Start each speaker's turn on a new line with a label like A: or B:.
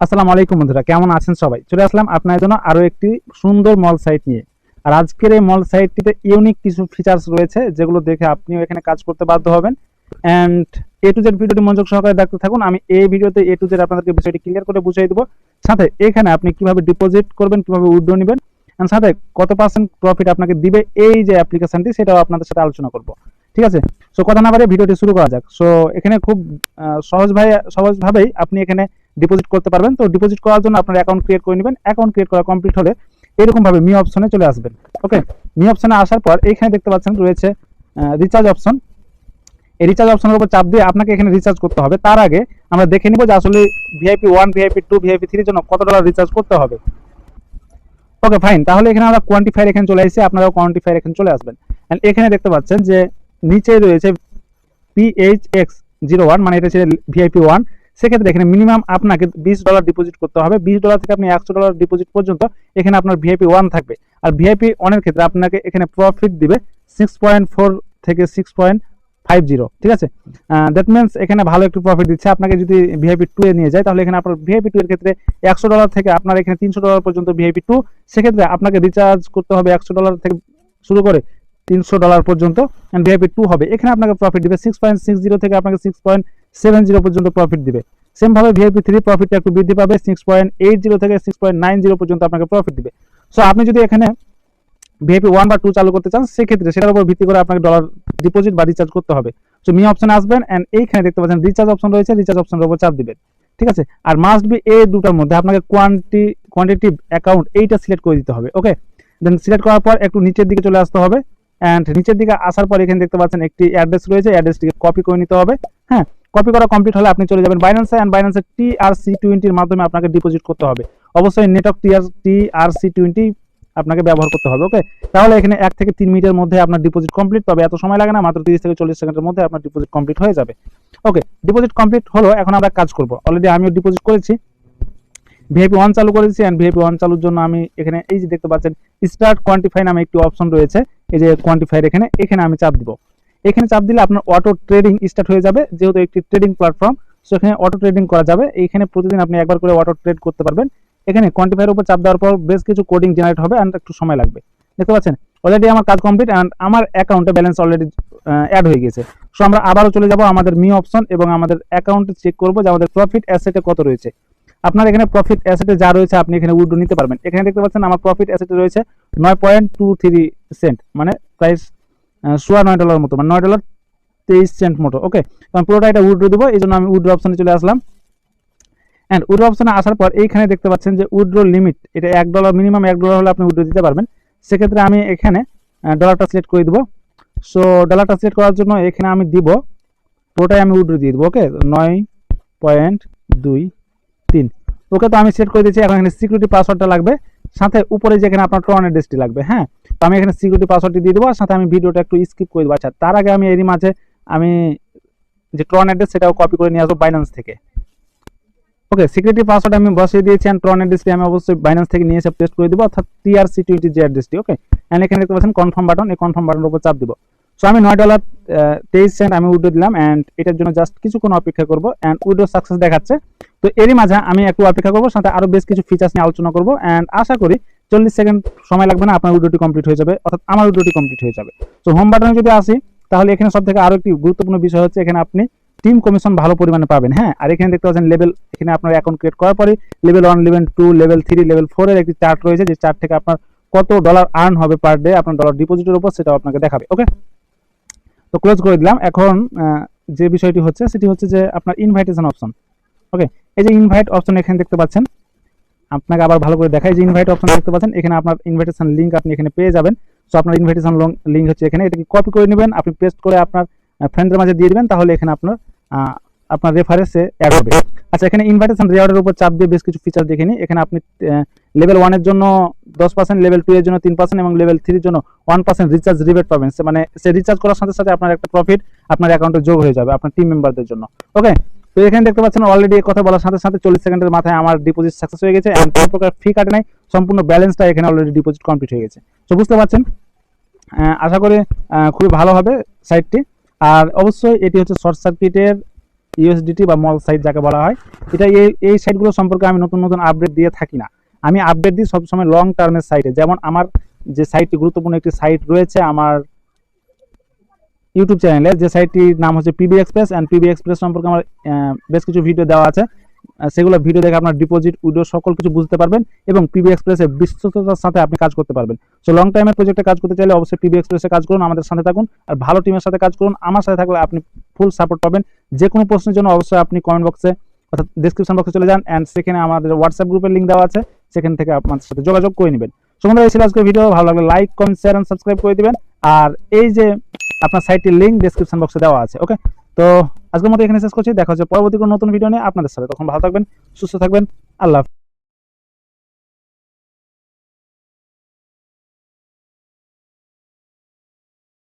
A: আসসালামু আলাইকুম বন্ধুরা কেমন আছেন সবাই? চলে আসলাম আপনার জন্য আরও একটি সুন্দর মল সাইট নিয়ে। আর আজকের এই মল সাইটটিতে ইউনিক কিছু ফিচার্স রয়েছে যেগুলো দেখে আপনিও এখানে কাজ করতে বাধ্য হবেন। অ্যান্ড এ টু জেড ভিডিওটি মনোযোগ সহকারে দেখতে থাকুন আমি এই ভিডিওতে এ টু জেড আপনাদেরকে বিষয়টি ক্লিয়ার করে বুঝিয়ে দেবো। সাথে এখানে আপনি কীভাবে ডিপোজিট করবেন কীভাবে উইড্রো নেবেন and সাথে কত পার্সেন্ট প্রফিট আপনাকে দিবে এই যে অ্যাপ্লিকেশনটি সেটাও আপনাদের সাথে আলোচনা করব। ঠিক আছে? সো কথা না বাড়িয়ে ভিডিওটি শুরু করা যাক। সো এখানে খুব আহ, সহজ ভাবে সহজভাবেই আপনি এখানে ডিপোজিট করতে পারবেন। তো ডিপোজিট করার জন্য আপনার অ্যাকাউন্ট ক্রিয়েট করে নেবেন। অ্যাকাউন্ট ক্রিয়েট করা কমপ্লিট হলে এরকম ভাবে মি অপশনে চলে আসবেন। ওকে মি অপশনে আসার পর এইখানে দেখতে পাচ্ছেন রয়েছে রিচার্জ অপশন এই রিচার্জ অপশনের উপর চাপ দিয়ে আপনাকে এখানে রিচার্জ করতে হবে। তার আগে আমরা দেখে নিব যে আসলে VIP one VIP two VIP থ্রির জন্য কত ডলার রিচার্জ করতে হবে। ওকে ফাইন তাহলে এখানে আমরা কোয়ান্টিফায়ার এখানে চলে এসেছি। আপনারাও কোয়ান্টিফায়ার এখানে চলে আসবেন। And এখানে দেখতে পাচ্ছেন যে নিচে রয়েছে পিএইচএক্স জিরো ওয়ান মানে এটা হচ্ছে ভিআইপি ওয়ান সেক্ষেত্রে এখানে মিনিমাম আপনাকে বিশ ডলার ডিপোজিট করতে হবে। বিশ ডলার থেকে আপনি একশো ডলার ডিপোজিট পর্যন্ত এখানে আপনার ভিআইপি ওয়ান থাকবে। আর ভিআইপি ওয়ানের ক্ষেত্রে আপনাকে এখানে প্রফিট দিবে সিক্স পয়েন্ট ফোর থেকে সিক্স পয়েন্ট ফাইভ জিরো ঠিক আছে? দ্যাট মিনস এখানে ভালো একটু প্রফিট দিচ্ছে। আপনাকে যদি ভিআইপি টু এ নিয়ে যায়, তাহলে এখানে আপনার ভিআইপি টু এর ক্ষেত্রে একশো ডলার থেকে আপনার এখানে তিনশো ডলার পর্যন্ত ভিআইপি টু সেক্ষেত্রে আপনাকে রিচার্জ করতে হবে একশো ডলার থেকে শুরু করে তিনশো ডলার পর্যন্ত। ভিআইপি টু হবে। এখানে আপনাকে প্রফিট দিবে সিক্স পয়েন্ট সিক্স জিরো থেকে আপনাকে সিক্স পয়েন্ট সেভেন জিরো পর্যন্ত প্রফিট দিবে। সেম ভাবে ভিআইপি থ্রি প্রফিটটা একটু বৃদ্ধি পাবে সিক্স পয়েন্ট এইট জিরো থেকে সিক্স পয়েন্ট নাইন জিরো পর্যন্ত আপনাকে প্রফিট দিবে। সো আপনি যদি এখানে ভিআইপি ওয়ান বা টু চালু করতে চান, সেক্ষেত্রে সেটার উপর ভিত্তি করে আপনাকে ডলার ডিপোজিট বা রিচার্জ করতে হবে। সো মি অপশন আসবেন অ্যান্ড এইখানে দেখতে পাচ্ছেন রিচার্জ অপশন রয়েছে রিচার্জ অপশনের উপর চাপ দিবেন। ঠিক আছে? আর মাস্ট বি এই দুটার মধ্যে আপনাকে কোয়ান্টি কোয়ান্টিটিভ অ্যাকাউন্ট এইটা সিলেক্ট করে দিতে হবে ওকে দেন সিলেক্ট করার পর একটু নিচের দিকে চলে আসতে হবে। অ্যান্ড নিচের দিকে আসার পর এখানে দেখতে পাচ্ছেন একটি অ্যাড্রেস রয়েছে অ্যাড্রেসটিকে কপি করে নিতে হবে হ্যাঁ? কপি করা কমপ্লিট হলে আপনি চলে যাবেন বাইন্যান্সে অ্যান্ড বাইন্যান্সের টি আর সি টোয়েন্টির মাধ্যমে আপনাকে ডিপোজিট করতে হবে। অবশ্যই network T R T R C twenty আপনাকে ব্যবহার করতে হবে ওকে তাহলে এখানে এক থেকে তিন মিনিটের মধ্যে আপনার ডিপোজিট কমপ্লিট তবে এত সময় লাগে না, মাত্র তিরিশ থেকে চল্লিশ সেকেন্ডের মধ্যে আপনার ডিপোজিট কমপ্লিট হয়ে যাবে। ওকে ডিপোজিট কমপ্লিট হলো, এখন আমরা কাজ করব। অলরেডি আমিও ডিপোজিট করেছি। ভিআইপি ওয়ান চালু করেছি অ্যান্ড ভিআইপি ওয়ান চালুর জন্য আমি এখানে এই যে দেখতে পাচ্ছেন স্টার্ট কোয়ান্টিফাই নামে একটি অপশন রয়েছে। এই যে কোয়ান্টিফাইয়ের এখানে এখানে আমি চাপ দিব। এখানে চাপ দিলে আপনার অটো ট্রেডিং স্টার্ট হয়ে যাবে, যেহেতু একটি ট্রেডিং প্ল্যাটফর্ম সো এখানে অটো ট্রেডিং করা যাবে। এইখানে প্রতিদিন আপনি একবার করে অটো ট্রেড করতে পারবেন। এখানে কোয়ান্টিফায়ার উপর চাপ দেওয়ার পর বেশ কিছু কোডিং জেনারেট হবে অ্যান্ড একটু সময় লাগবে। দেখতে পাচ্ছেন? অলরেডি আমার কাজ কমপ্লিট অ্যান্ড আমার অ্যাকাউন্টে ব্যালেন্স অলরেডি অ্যাড হয়ে গেছে। সো আমরা আবারও চলে যাব আমাদের মি অপশন এবং আমাদের অ্যাকাউন্টে চেক করব যে আমাদের প্রফিট অ্যাসেটে কত রয়েছে। আপনার এখানে প্রফিট অ্যাসেটে যা রয়েছে আপনি এখানে উইড্রো নিতে পারবেন। এখানে দেখতে পাচ্ছেন আমার প্রফিট অ্যাসেটে রয়েছে নয় পয়েন্ট টু থ্রি সেন্ট মানে প্রাইস সোয়া নয় ডলার মতো মানে নয় ডলার তেইশ সেন্ট মতো ওকে আমি পুরোটা এটা উইড্রো দেবো, এই জন্য আমি উইড্রো অপশানে চলে আসলাম। অ্যান্ড উইড্রো অপশানে আসার পর এইখানে দেখতে পাচ্ছেন যে উইড্রো লিমিট এটা এক ডলার মিনিমাম এক ডলার হলে আপনি উইড্রো দিতে পারবেন। সেক্ষেত্রে আমি এখানে ডলারটা সিলেক্ট করে দেবো। সো ডলারটা সিলেক্ট করার জন্য এখানে আমি দিব, পুরোটাই আমি উইড্রো দিয়ে দেবো ওকে নয় পয়েন্ট দুই তিন। ওকে তো আমি সেট করে দিয়েছি, এখন এখানে সিকিউরিটি পাসওয়ার্ডটা লাগবে। সাথে উপরে যেখানে আপনার ট্রন অ্যাড্রেসটি লাগবে হ্যাঁ? আমি এখানে সিকিউরিটি পাসওয়ার্ডটি দিয়ে দেবো, আর সাথে আমি ভিডিওটা একটু স্কিপ করে দেবো। আচ্ছা তার আগে আমি এরই মাঝে আমি যে ট্রন অ্যাড্রেস সেটাও কপি করে নিয়ে আসব বাইন্যান্স থেকে। ওকে সিকিউরিটি পাসওয়ার্ড আমি বসিয়ে দিয়েছি অ্যান্ড ট্রন অ্যাড্রেসটি আমি অবশ্যই বাইন্যান্স থেকে নিয়ে এসে পেস্ট করে দেবো, অর্থাৎ টিআরসি টোয়েন্টি যে অ্যাড্রেসটি ওকে অ্যান্ড এখানে দেখতে পাচ্ছেন কনফার্ম বাটন এই কনফার্ম বাটনের উপর চাপ দিব। সো আমি নয় ডলার তেইশ সেন্ট আমি উইডো দিলাম অ্যান্ড এটার জন্য জাস্ট কিছুক্ষণ অপেক্ষা করব অ্যান্ড উইড্রো সাকসেস দেখাচ্ছে। তো এরই মাঝে আমি একটু অপেক্ষা করব, সাথে আরও বেশ কিছু ফিচার্স নিয়ে আলোচনা করব অ্যান্ড আশা করি চল্লিশ সেকেন্ড সময় লাগবে না, আপনার উইড্রোটি কমপ্লিট হয়ে যাবে, অর্থাৎ আমার উইড্রোটি কমপ্লিট হয়ে যাবে। তো হোম বাটনে যদি আসি, তাহলে এখানে সব থেকে আরও একটি গুরুত্বপূর্ণ বিষয় হচ্ছে, এখানে আপনি টিম কমিশন ভালো পরিমাণে পাবেন হ্যাঁ? আর এখানে দেখতে পাচ্ছেন লেভেল এখানে আপনার অ্যাকাউন্ট ক্রিয়েট করার পরে level one level two level three level four এর একটি চার্ট রয়েছে, যে চার্ট থেকে আপনার কত ডলার আর্ন হবে পার ডে আপনার ডলার ডিপোজিটের উপর সেটাও আপনাকে দেখাবে ওকে তো ক্লোজ করে দিলাম। এখন যে বিষয়টি হচ্ছে, সেটি হচ্ছে যে আপনার ইনভাইটেশন অপশন ওকে এই যে ইনভাইট অপশন এখানে দেখতে পাচ্ছেন আপনাকে আবার ভালো করে দেখাই যে ইনভাইট অপশন দেখতে পাচ্ছেন। এখানে আপনার ইনভাইটেশন লিঙ্ক আপনি এখানে পেয়ে যাবেন। সো আপনার ইনভাইটেশন লিঙ্ক হচ্ছে এখানে। এটাকে কপি করে নেবেন। আপনি পেস্ট করে আপনার ফ্রেন্ডের মাঝে দিয়ে দিবেন। তাহলে এখানে আপনার আপনার রেফারেন্সে অ্যাড হবে। আচ্ছা এখানে ইনভাইটেশন রেওয়ার্ডের উপর চাপ দিয়ে বেশ কিছু ফিচার দেখে নিই। এখানে আপনি লেভেল ওয়ানের জন্য দশ পার্সেন্ট লেভেল টু এর জন্য তিন পার্সেন্ট এবং লেভেল থ্রির জন্য ওয়ান পার্সেন্ট রিচার্জ রিবেট পাবেন। মানে সে রিচার্জ করার সাথে সাথে আপনার একটা প্রফিট আপনার অ্যাকাউন্টে যোগ হয়ে যাবে, আপনার টিম মেম্বারদের জন্য। ওকে তো এখানে দেখতে পাচ্ছেন অলরেডি কথা বলার সাথে সাথে চল্লিশ সেকেন্ডের মাথায় আমার ডিপোজিট সাকসেস হয়ে গেছে এন্ড কোনো প্রকার ফি কাটে নাই, সম্পূর্ণ ব্যালেন্সটা এখানে অলরেডি ডিপোজিট কমপ্লিট হয়ে গেছে। তো বুঝতে পারছেন? আশা করি খুবই ভালো হবে সাইটটি আর অবশ্যই এটি হচ্ছে শর্ট সার্কিটের ইউএসডিটি বা মল সাইট যাকে বলা হয়। এটা এই এই সাইটগুলো সম্পর্কে আমি নতুন নতুন আপডেট দিয়ে থাকি না। আমি আপডেট দিই সবসময় লং টার্মের সাইটে যেমন আমার যে সাইটটি গুরুত্বপূর্ণ একটি সাইট রয়েছে, আমার ইউটিউব চ্যানেলে যে সাইটটির নাম হচ্ছে PB express and PB express সম্পর্কে আমার বেশ কিছু ভিডিও দেওয়া আছে। সেগুলো ভিডিও দেখে আপনার ডিপোজিট উইডো সকল কিছু বুঝতে পারবেন এবং পিবি এক্সপ্রেসের বিশ্বস্ততার সাথে আপনি কাজ করতে পারবেন। সো লং টাইমের প্রজেক্টে কাজ করতে চাইলে অবশ্যই পিবি এক্সপ্রেসে কাজ করুন, আমাদের সাথে থাকুন আর ভালো টিমের সাথে কাজ করুন। আমার সাথে থাকলে আপনি ফুল সাপোর্ট পাবেন। যে কোনো প্রশ্নের জন্য অবশ্যই আপনি কমেন্ট বক্সে অর্থাৎ ডিসক্রিপশন বক্সে চলে যান অ্যান্ড সেখানে আমাদের হোয়াটসঅ্যাপ গ্রুপের লিঙ্ক দেওয়া আছে। সেখান থেকে আপনাদের সাথে যোগাযোগ করে নেবেন। সো বন্ধুরা এই ছিল আজকের ভিডিও ভালো লাগলে like comment share and subscribe করে দিবেন। আর এই যে আপনার সাইটটির লিঙ্ক ডেসক্রিপশন বক্সে দেওয়া আছে ওকে তো আজকের মতো এখানে শেষ করছি। দেখা হচ্ছে পরবর্তী কোনো নতুন ভিডিও নিয়ে আপনাদের সাথে। তখন ভালো থাকবেন, সুস্থ থাকবেন। আল্লাহ।